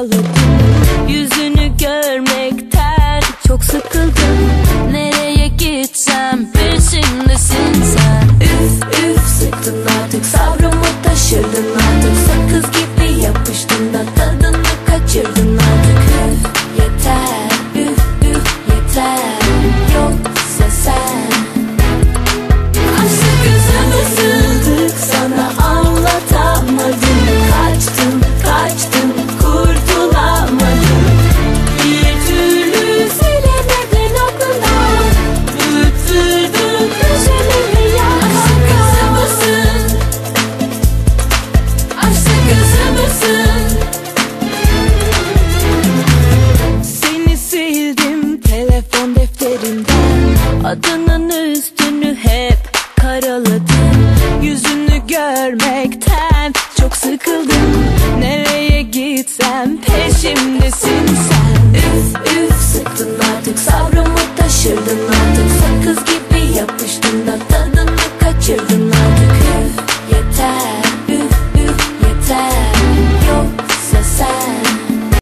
ağladım Yüzünü görmekten çok sıkıldım. Nereye gitsem peşimdesin sen. Üf üf sıktın artık sabrımı taşırdın artık. Sakız gibi yapıştın da tadını kaçırdın Başını üstünü hep karaladım Yüzünü görmekten çok sıkıldım Nereye gitsem peşimdesin sen. Üf üf sıktın artık. Sabrımı taşırdın artık. Sakız